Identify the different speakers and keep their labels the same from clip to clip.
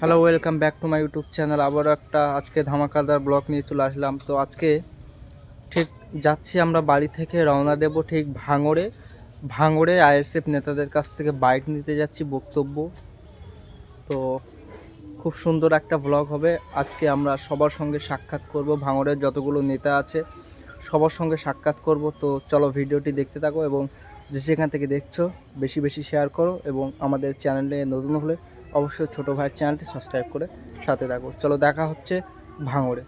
Speaker 1: Hello welcome back to my YouTube channel আবারও একটা আজকে ধামাকাদার ব্লগ নিয়ে চলে আসলাম। তো আজকে ঠিক যাচ্ছি আমরা বাড়ি থেকে, রওনা দেব ঠিক ভাঙড়ে। ভাঙড়ে আইএসএফ নেতাদের কাছ থেকে বাইক নিতে যাচ্ছি, বক্তব্য। তো খুব সুন্দর একটা ব্লগ হবে। আজকে আমরা সবার সঙ্গে সাক্ষাৎ করব। ভাঙড়ের যতগুলো নেতা আছে, সবার সঙ্গে সাক্ষাৎ করব। তো চলো ভিডিওটি দেখতে থাকো এবং যে যেখান থেকে দেখছ, বেশি বেশি শেয়ার করো এবং আমাদের চ্যানেলে নতুন হলে অবশ্যই ছোটো ভাইয়ের চ্যানেলটি সাবস্ক্রাইব করে সাথে থাকো। চলো দেখা হচ্ছে ভাঙড়ে।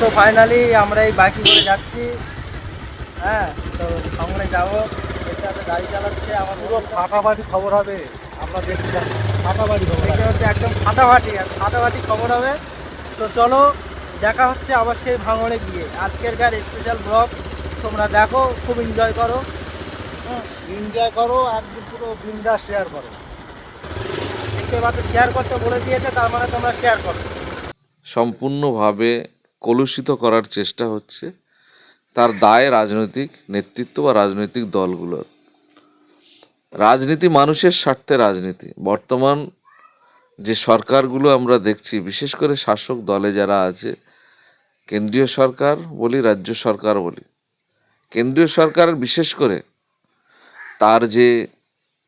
Speaker 1: তো ফাইনালি আমরা এই বাইকে করে যাচ্ছি। হ্যাঁ তো ভাঙড়ে যাব। সাথে গাড়ি চালাচ্ছে আমার পুরো
Speaker 2: ফাটাফাটি খবর হবে। আমরা দেখতে যাচ্ছি ফাটাফাটি খবর
Speaker 1: এটা হচ্ছে একদম ফাটাফাটি আর ফাটাফাটি খবর হবে। তো চলো দেখা হচ্ছে আবার সেই ভাঙড়ে গিয়ে। আজকের গার স্পেশাল ব্লগ তোমরা দেখো খুব এনজয় করো। হুম,
Speaker 2: এনজয় করো একদম পুরো বিন্দাস শেয়ার করো।
Speaker 1: শেয়ার করতে বলে দিয়েছে, তার মানে তোমরা শেয়ার করো।
Speaker 3: সম্পূর্ণভাবে কলুষিত করার চেষ্টা হচ্ছে তার দায় রাজনৈতিক নেতৃত্ব বা রাজনৈতিক দলগুলোর। রাজনীতি মানুষের স্বার্থে রাজনীতি। বর্তমান যে সরকারগুলো আমরা দেখছি, বিশেষ করে শাসক দলে যারা আছে, কেন্দ্রীয় সরকার বলি, রাজ্য সরকার বলি, কেন্দ্রীয় সরকার বিশেষ করে তার যে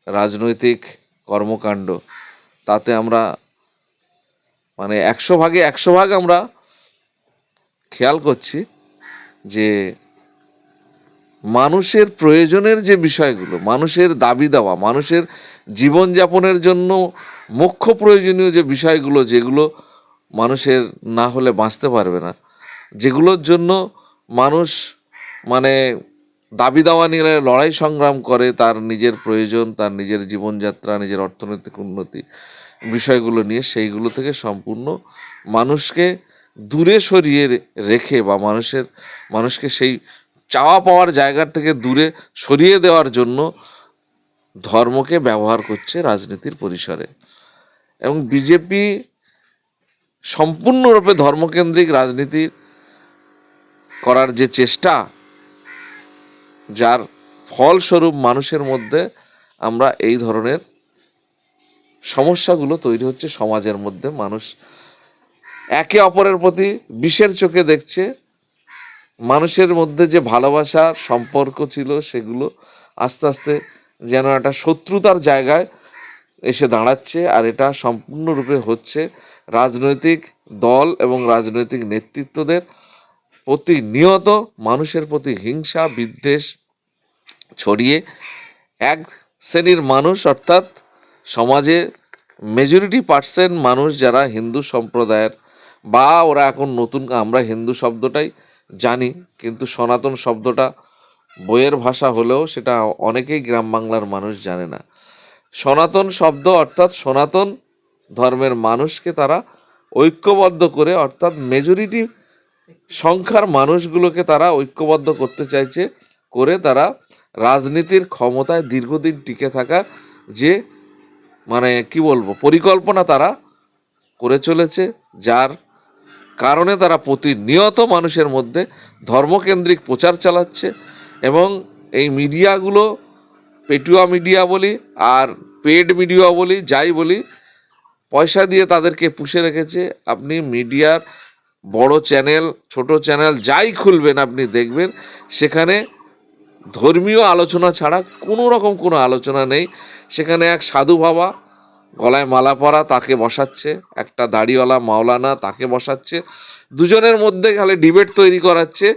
Speaker 3: রাজনৈতিক কর্মকাণ্ড তাতে আমরা মানে একশো ভাগে একশো ভাগ আমরা খেয়াল করছি যে মানুষের প্রয়োজনের যে বিষয়গুলো, মানুষের দাবি দেওয়া, মানুষের জীবনযাপনের জন্য মুখ্য প্রয়োজনীয় যে বিষয়গুলো, যেগুলো মানুষের না হলে বাঁচতে পারবে না, যেগুলোর জন্য মানুষ মানে দাবি দাওয়া নিয়ে লড়াই সংগ্রাম করে তার নিজের প্রয়োজন, তার নিজের জীবনযাত্রা, নিজের অর্থনৈতিক উন্নতি বিষয়গুলো নিয়ে সেইগুলো থেকে সম্পূর্ণ মানুষকে দূরে সরিয়ে রেখে বা মানুষের, মানুষকে সেই চাওয়া পাওয়ার জায়গা থেকে দূরে সরিয়ে দেওয়ার জন্য ধর্মকে ব্যবহার করছে রাজনীতির পরিসরে। এবং বিজেপি সম্পূর্ণরূপে ধর্মকেন্দ্রিক রাজনীতি করার যে চেষ্টা যার ফলস্বরূপ মানুষের মধ্যে আমরা এই ধরনের সমস্যাগুলো তৈরি হচ্ছে সমাজের মধ্যে। মানুষ একে অপরের প্রতি বিষের চোখে দেখছে। মানুষের মধ্যে যে ভালোবাসার সম্পর্ক ছিল সেগুলো আস্তে আস্তে যেন একটা শত্রুতার জায়গায় এসে দাঁড়াচ্ছে আর এটা সম্পূর্ণরূপে হচ্ছে রাজনৈতিক দল এবং রাজনৈতিক নেতৃত্বদের প্রতিনিয়ত মানুষের প্রতি হিংসা, বিদ্বেষ ছড়িয়ে এক শ্রেণির মানুষ, অর্থাৎ সমাজে মেজরিটি পার্সেন্ট মানুষ যারা হিন্দু সম্প্রদায়ের, বা ওরা এখন নতুন, আমরা হিন্দু শব্দটাই জানি, কিন্তু সনাতন শব্দটা বইয়ের ভাষা হলেও সেটা অনেকেই গ্রাম বাংলার মানুষ জানে না। সনাতন শব্দ, অর্থাৎ সনাতন ধর্মের মানুষকে তারা ঐক্যবদ্ধ করে, অর্থাৎ মেজরিটি সংখ্যার মানুষগুলোকে তারা ঐক্যবদ্ধ করতে চাইছে, করে তারা রাজনীতির ক্ষমতায় দীর্ঘদিন টিকে থাকার যে মানে কি বলব, পরিকল্পনা তারা করে চলেছে, যার কারণে তারা প্রতিনিয়ত মানুষের মধ্যে ধর্মকেন্দ্রিক প্রচার চালাচ্ছে এবং এই মিডিয়াগুলো, পেটুয়া মিডিয়া বলি আর পেড মিডিয়া বলি, যাই বলি, পয়সা দিয়ে তাদেরকে পুষে রেখেছে। আপনি মিডিয়ার বড় চ্যানেল, ছোট চ্যানেল, যাই খুলবেন আপনি দেখবেন, সেখানে ধর্মীয় আলোচনা ছাড়া কোনো রকম কোনো আলোচনা নেই। সেখানে এক সাধু বাবা গলায় মালা পরা তাকে বসাচ্ছে, একটা দাড়িওয়ালা মাওলানা তাকে বসাচ্ছে, দুজনের মধ্যে খালি ডিবেট তৈরি করাচ্ছে।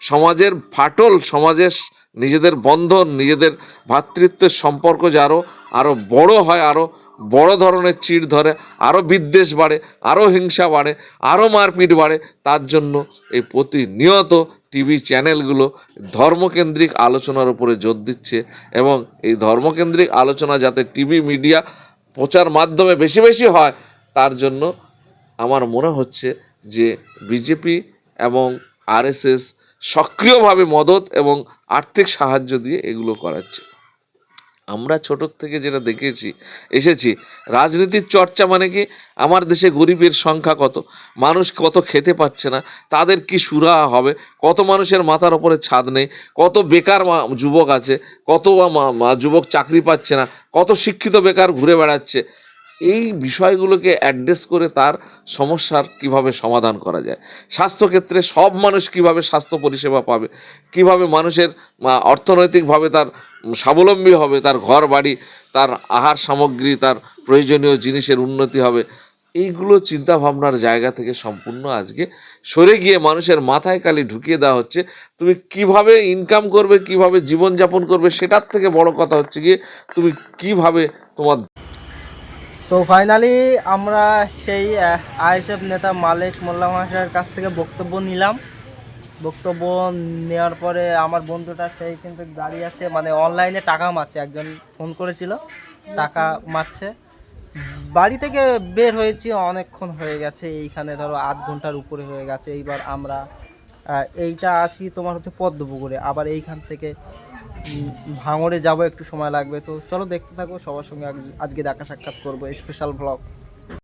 Speaker 3: সমাজের ফাটল, সমাজের নিজেদের বন্ধন, নিজেদের ভ্রাতৃত্বের সম্পর্ক যে আরও আরও বড় হয় আরও বড় ধরনের চিড় ধরে আরও বিদ্বেষ বাড়ে আরও হিংসা বাড়ে আরও মারপিট বাড়ে, তার জন্য এই প্রতিনিয়ত টিভি চ্যানেলগুলো ধর্মকেন্দ্রিক আলোচনার উপরে জোর দিচ্ছে এবং এই ধর্মকেন্দ্রিক আলোচনা যাতে টিভি মিডিয়া প্রচার মাধ্যমে বেশি বেশি হয়, তার জন্য আমার মনে হচ্ছে যে বিজেপি এবং আরএসএস সক্রিয়ভাবে মদত এবং আর্থিক সাহায্য দিয়ে এগুলো করাচ্ছে। আমরা ছোটোর থেকে যেটা দেখেছি, এসেছি। রাজনীতির চর্চা মানে কি? আমার দেশে গরিবের সংখ্যা কত? মানুষ কত খেতে পাচ্ছে না? তাদের কি সুরা হবে? কত মানুষের মাথার ওপরে ছাদ নেই? কত বেকার যুবক আছে? কত যুবক চাকরি পাচ্ছে না? কত শিক্ষিত বেকার ঘুরে বেড়াচ্ছে? এই বিষয়গুলোকে অ্যাড্রেস করে তার সমস্যার কীভাবে সমাধান করা যায়। স্বাস্থ্যক্ষেত্রে সব মানুষ কীভাবে স্বাস্থ্য পরিষেবা পাবে? কীভাবে মানুষের অর্থনৈতিকভাবে তার স্বাবলম্বী হবে? তার ঘর বাড়ি তার আহার সামগ্রী, তার প্রয়োজনীয় জিনিসের উন্নতি হবে? এইগুলো চিন্তা ভাবনার জায়গা থেকে সম্পূর্ণ আজকে সরে গিয়ে মানুষের মাথায় কালি ঢুকিয়ে দেওয়া হচ্ছে। তুমি কীভাবে ইনকাম করবে, কীভাবে জীবনযাপন করবে, সেটার থেকে বড় কথা হচ্ছে গিয়ে তুমি কীভাবে তোমার
Speaker 1: তো ফাইনালি আমরা সেই আইএসএফ নেতা মালিক মোল্লা মহাশয়ের কাছ থেকে বক্তব্য নিলাম। বক্তব্য নেওয়ার পরে আমার বন্ধুটা সেই কিন্তু দাঁড়িয়ে আছে মানে অনলাইনে টাকা মারছে, একজন ফোন করেছিল, টাকা মারছে। বাড়ি থেকে বের হয়েছি, অনেকক্ষণ হয়ে গেছে, এইখানে ধরো আধ ঘণ্টার উপরে হয়ে গেছে, এইবার আমরা এইটা আছি তোমার হচ্ছে পদ্মপুকুরে, আবার এইখান থেকে ভাঙড়ে যাব, একটু সময় লাগবে। তো চলো দেখতে থাকো, সবার সঙ্গে আজ- আজকে দেখা সাক্ষাৎ করব স্পেশাল ব্লগ